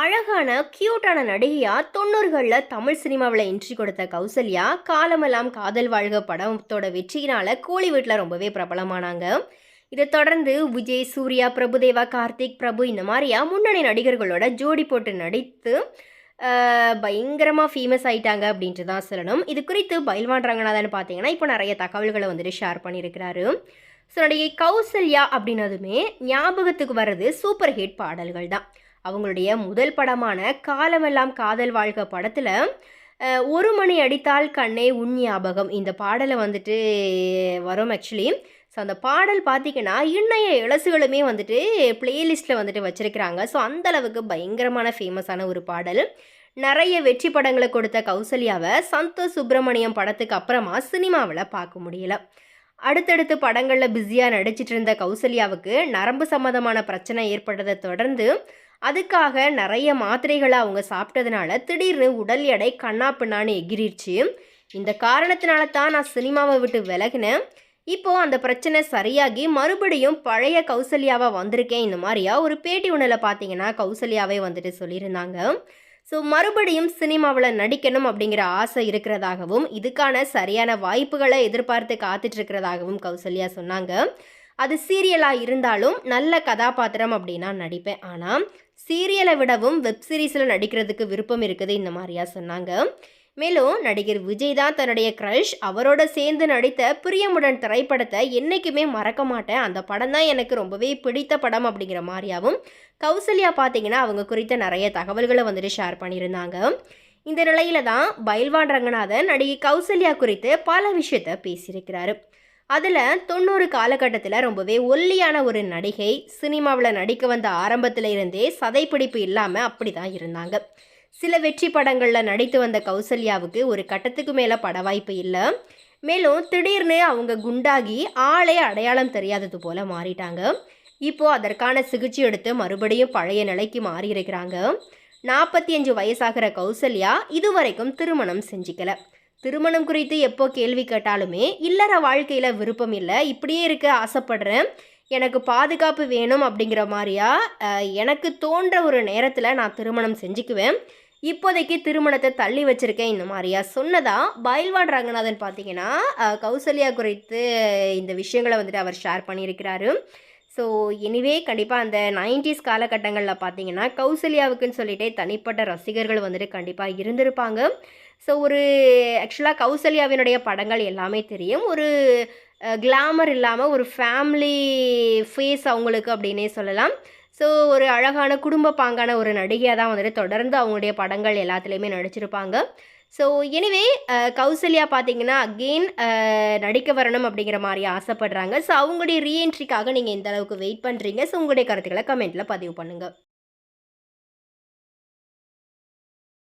அழகான க்யூட்டான நடிகையா தொண்ணூறுகளில் தமிழ் சினிமாவில் என்ட்ரி கொடுத்த கௌசல்யா காலமெல்லாம் காதல் வாழ்க படத்தோட வெற்றியினால கோழி வீட்டில் ரொம்பவே பிரபலமானாங்க. இதை தொடர்ந்து விஜய் சூர்யா பிரபுதேவா கார்த்திக் பிரபு இந்த மாதிரியா முன்னணி நடிகர்களோட ஜோடி போட்டு நடித்து பயங்கரமாக ஃபேமஸ் ஆயிட்டாங்க அப்படின்ட்டு தான் சொல்லணும். இது குறித்து பயில்வான் ரங்கநாதன் பார்த்தீங்கன்னா இப்போ நிறைய தகவல்களை வந்துட்டு ஷேர் பண்ணியிருக்கிறாரு. ஸோ நடிகை கௌசல்யா அப்படின்னதுமே ஞாபகத்துக்கு வர்றது சூப்பர் ஹிட் பாடல்கள் தான். அவங்களுடைய முதல் படமான காலமெல்லாம் காதல் வாழ்க படத்தில் ஒரு மணி அடித்தால் கண்ணே உன் ஞாபகம். இந்த பாடலை வந்துட்டு வரும் ஆக்சுவலி ஸோ அந்த பாடல் பார்த்திங்கன்னா இன்னைய இளசுகளுமே வந்துட்டு பிளேலிஸ்ட்டில் வந்துட்டு வச்சுருக்கிறாங்க. ஸோ அந்தளவுக்கு பயங்கரமான ஃபேமஸான ஒரு பாடல். நிறைய வெற்றி படங்களை கொடுத்த கௌசல்யாவை சந்தோஷ் சுப்பிரமணியம் படத்துக்கு அப்புறமா சினிமாவில் பார்க்க முடியல. அடுத்தடுத்து படங்களில் பிஸியாக நடிச்சிட்டு இருந்த கௌசல்யாவுக்கு நரம்பு சம்மந்தமான பிரச்சனை ஏற்பட்டதை தொடர்ந்து அதுக்காக நிறைய மாத்திரைகளை அவங்க சாப்பிட்டதுனால திடீர்னு உடல் எடை கண்ணா பின்னான்னு எகிரிடுச்சு இந்த காரணத்தினால தான் நான் சினிமாவை விட்டு விலகினேன். இப்போது அந்த பிரச்சனை சரியாகி மறுபடியும் பழைய கௌசல்யாவாக வந்திருக்கேன். இந்த மாதிரியா ஒரு பேட்டி ஒன்றில் பார்த்தீங்கன்னா கௌசல்யாவே வந்துட்டு சொல்லியிருந்தாங்க. ஸோ மறுபடியும் சினிமாவில் நடிக்கணும் அப்படிங்கிற ஆசை இருக்கிறதாகவும் இதுக்கான சரியான வாய்ப்புகளை எதிர்பார்த்து காத்துட்ருக்கிறதாகவும் கௌசல்யா சொன்னாங்க. அது சீரியலாக இருந்தாலும் நல்ல கதாபாத்திரம் அப்படின்னா நடிப்பேன். ஆனால் சீரியலை விடவும் வெப் சீரிஸில் நடிக்கிறதுக்கு விருப்பம் இருக்குது இந்த மாதிரியா சொன்னாங்க. மேலும் நடிகர் விஜய் தான் தன்னுடைய க்ரஷ் அவரோட சேர்ந்து நடித்த பிரியமுடன் திரைப்படத்தை என்றைக்குமே மறக்க மாட்டேன். அந்த படம் தான் எனக்கு ரொம்பவே பிடித்த படம் அப்படிங்கிற மாதிரியாகவும் கௌசல்யா பார்த்தீங்கன்னா அவங்க குறித்த நிறைய தகவல்களை வந்துட்டு ஷேர் பண்ணியிருந்தாங்க. இந்த நிலையில தான் பைல்வான் ரங்கநாதன் நடிகை கௌசல்யா குறித்து பல விஷயத்த பேசியிருக்கிறாரு. அதில் தொண்ணூறு காலகட்டத்தில் ரொம்பவே ஒல்லியான ஒரு நடிகை சினிமாவில் நடிக்க வந்த ஆரம்பத்தில் இருந்தே சதைப்பிடிப்பு இல்லாமல் அப்படி தான் இருந்தாங்க. சில வெற்றி படங்களில் நடித்து வந்த கௌசல்யாவுக்கு ஒரு கட்டத்துக்கு மேலே பட வாய்ப்பு இல்லை. மேலும் திடீர்னு அவங்க குண்டாகி ஆளே அடையாளம் தெரியாதது போல் மாறிட்டாங்க. இப்போது அதற்கான சிகிச்சை எடுத்து மறுபடியும் பழைய நிலைக்கு மாறி இருக்கிறாங்க நாற்பத்தி அஞ்சு வயசாகிற கௌசல்யா இதுவரைக்கும் திருமணம் செஞ்சுக்கலை. திருமணம் குறித்து எப்போ கேள்வி கேட்டாலுமே இல்லற வாழ்க்கையில் விருப்பம் இல்லை. இப்படியே இருக்க ஆசைப்படுறேன். எனக்கு பாதுகாப்பு வேணும் அப்படிங்கிற மாதிரியா? எனக்கு தோன்ற ஒரு நேரத்தில் நான் திருமணம் செஞ்சுக்குவேன். இப்போதைக்கு திருமணத்தை தள்ளி வச்சுருக்கேன் இந்த மாதிரியா? சொன்னதா? பயில்வான் ரங்கநாதன் பார்த்தீங்கன்னா கௌசல்யா குறித்து இந்த விஷயங்களை வந்துட்டு அவர் ஷேர் பண்ணியிருக்கிறாரு. ஸோ எனிவே கண்டிப்பாக அந்த நைன்டிஸ் காலகட்டங்களில் பார்த்தீங்கன்னா கௌசல்யாவுக்குன்னு சொல்லிட்டு தனிப்பட்ட ரசிகர்கள் வந்துட்டு கண்டிப்பாக இருந்திருப்பாங்க. ஸோ ஒரு ஆக்சுவலாக கௌசல்யாவினுடைய படங்கள் எல்லாமே தெரியும். ஒரு கிளாமர் இல்லாமல் ஒரு ஃபேமிலி ஃபேஸ் அவங்களுக்கு அப்படின்னே சொல்லலாம். ஸோ ஒரு அழகான குடும்ப பாங்கான ஒரு நடிகையாக தான் வந்துட்டு தொடர்ந்து அவங்களுடைய படங்கள் எல்லாத்துலேயுமே நடிச்சிருப்பாங்க. ஸோ எனிவே uh, கௌசல்யா பார்த்தீங்கன்னா அகெயின் uh, நடிக்க வரணும் அப்படிங்கிற மாதிரி ஆசைப்படுறாங்க. ஸோ அவங்களுடைய ரீஎன்ட்ரிக்காக நீங்கள் எந்த அளவுக்கு வெயிட் பண்ணுறீங்க ஸோ உங்களுடைய கருத்துக்களை கமெண்ட்டில் பதிவு பண்ணுங்கள்